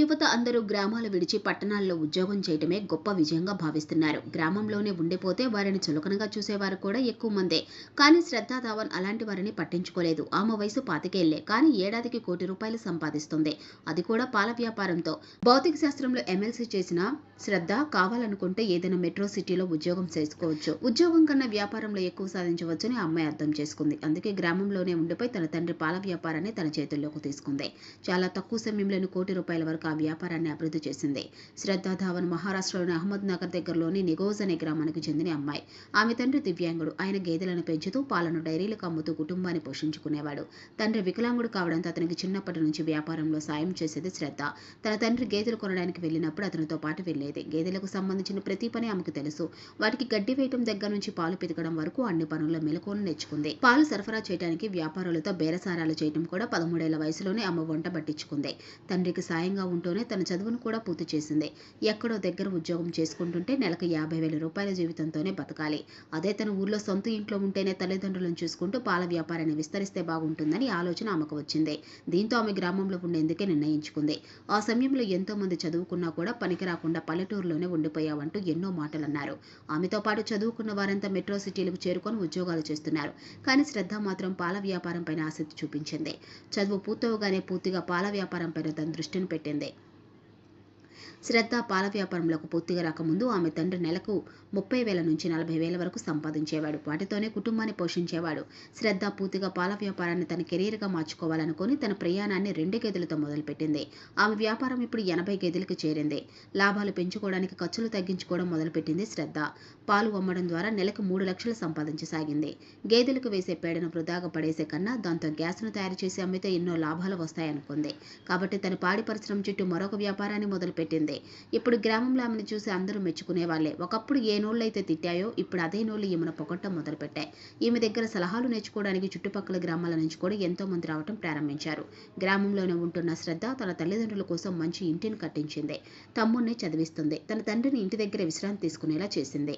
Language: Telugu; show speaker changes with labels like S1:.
S1: యువత అందరూ గ్రామాలు విడిచి పట్టణాల్లో ఉద్యోగం చేయటమే గొప్ప విజయంగా భావిస్తున్నారు. గ్రామంలోనే ఉండిపోతే వారిని చులకనగా చూసేవారు కూడా ఎక్కువ మందే. కానీ శ్రద్ధా ధావన్ అలాంటి వారిని పట్టించుకోలేదు. ఆమె వయసు పాతికేళ్ళే. కానీ ఏడాదికి కోటి రూపాయలు సంపాదిస్తుంది. అది కూడా పాల వ్యాపారంతో. భౌతిక శాస్త్రంలో ఎమ్మెల్సీ చేసిన శ్రద్ధ కావాలనుకుంటే ఏదైనా మెట్రో సిటీలో ఉద్యోగం చేసుకోవచ్చు. ఉద్యోగం కన్నా వ్యాపారంలో ఎక్కువ సాధించవచ్చని అమ్మాయి అర్థం చేసుకుంది. అందుకే గ్రామంలోనే ఉండిపోయి తన తండ్రి పాల వ్యాపారాన్ని తన చేతుల్లోకి తీసుకుంది. చాలా తక్కువ సమయంలోని కోటి రూపాయల వరకు ఆ వ్యాపారాన్ని అభివృద్ధి చేసింది. శ్రద్ధా ధావన్ మహారాష్ట్రలోని అహ్మద్ నగర్ దగ్గరలోని నిగోజ్ అనే గ్రామానికి చెందిన అమ్మాయి. ఆమె తండ్రి దివ్యాంగుడు. ఆయన గేదెలను పెంచుతూ పాలను డైరీలకు అమ్ముతూ కుటుంబాన్ని పోషించుకునేవాడు. తండ్రి వికలాంగుడు కావడంతో అతనికి చిన్నప్పటి నుంచి వ్యాపారంలో సాయం చేసేది శ్రద్ధ. తన తండ్రి గేదెలు కొనడానికి వెళ్ళినప్పుడు అతనితో పాటు వెళ్ళేది. గేదెలకు సంబంధించిన ప్రతి పని ఆమెకు తెలుసు. వాటికి గడ్డి వేయటం దగ్గర నుంచి పాలు పితకడం వరకు అన్ని పనుల్లో మెలకువలు నేర్చుకుంది. పాలు సరఫరా చేయడానికి వ్యాపారులతో బేరసారాలు చేయడం కూడా పదమూడేళ్ళ వయసులోనే ఆమె వంట పట్టించుకుంది. తండ్రికి సాయంగా ఉంటూనే తన చదువును కూడా పూర్తి చేసింది. ఎక్కడో దగ్గర ఉద్యోగం చేసుకుంటుంటే నెలకు యాభై వేల రూపాయల జీవితంతోనే బతకాలి. అదే తన ఊర్లో సొంత ఇంట్లో ఉంటేనే తల్లిదండ్రులను చూసుకుంటూ పాల వ్యాపారాన్ని విస్తరిస్తే బాగుంటుందని ఆలోచన ఆమెకు వచ్చింది. దీంతో ఆమె గ్రామంలో ఉండేందుకే నిర్ణయించుకుంది. ఆ సమయంలో ఎంతో మంది చదువుకున్నా కూడా పనికి రాకుండా పల్లెటూరులోనే ఉండిపోయావంటూ ఎన్నో మాటలు అన్నారు ఆమెతో పాటు చదువుకున్న వారంతా మెట్రో సిటీలకు చేరుకొని ఉద్యోగాలు చేస్తున్నారు. కానీ శ్రద్ధ మాత్రం పాల వ్యాపారం పైన ఆసక్తి చూపించింది. చదువు పూర్తవగానే పూర్తిగా పాల వ్యాపారం పైన తన దృష్టిని పెట్టింది. శ్రద్ధ పాల వ్యాపారంలోకి పూర్తిగా రాకముందు ఆమె తండ్రి నెలకు ముప్పై వేల నుంచి నలభై వేల వరకు సంపాదించేవాడు. వాటితోనే కుటుంబాన్ని పోషించేవాడు. శ్రద్ధ పూర్తిగా పాల వ్యాపారాన్ని తన కెరీర్గా మార్చుకోవాలనుకుని తన ప్రయాణాన్ని రెండు గేదెలతో మొదలుపెట్టింది. ఆమె వ్యాపారం ఇప్పుడు ఎనభై గేదెలకు చేరింది. లాభాలు పెంచుకోవడానికి ఖర్చులు తగ్గించుకోవడం మొదలుపెట్టింది శ్రద్ధ. పాలు అమ్మడం ద్వారా నెలకు మూడు లక్షలు సంపాదించసాగింది. గేదెలకు వేసే పేడను వృధాగా పడేసే కన్నా దాంతో గ్యాస్ను తయారు చేసి అమ్మితే ఎన్నో లాభాలు వస్తాయనుకుంది. కాబట్టి తన పాడి పరిశ్రమ చుట్టూ మరొక వ్యాపారాన్ని పెట్టింది. ఇప్పుడు గ్రామంలో ఆమెను చూసి అందరూ మెచ్చుకునే వాళ్ళే ఒకప్పుడు ఏ నోళ్ళైతే తిట్టాయో ఇప్పుడు అదే నోళ్ళు ఈమెను పొగట్టం మొదలుపెట్టాయి. ఈమె దగ్గర సలహాలు నేర్చుకోవడానికి చుట్టుపక్కల గ్రామాల నుంచి కూడా ఎంతో మంది రావటం ప్రారంభించారు. గ్రామంలోనే ఉంటున్న శ్రద్ధ తన తల్లిదండ్రుల కోసం మంచి ఇంటిని కట్టించింది. తమ్ముడిని చదివిస్తుంది. తన తండ్రిని ఇంటి దగ్గర విశ్రాంతి తీసుకునేలా చేసింది.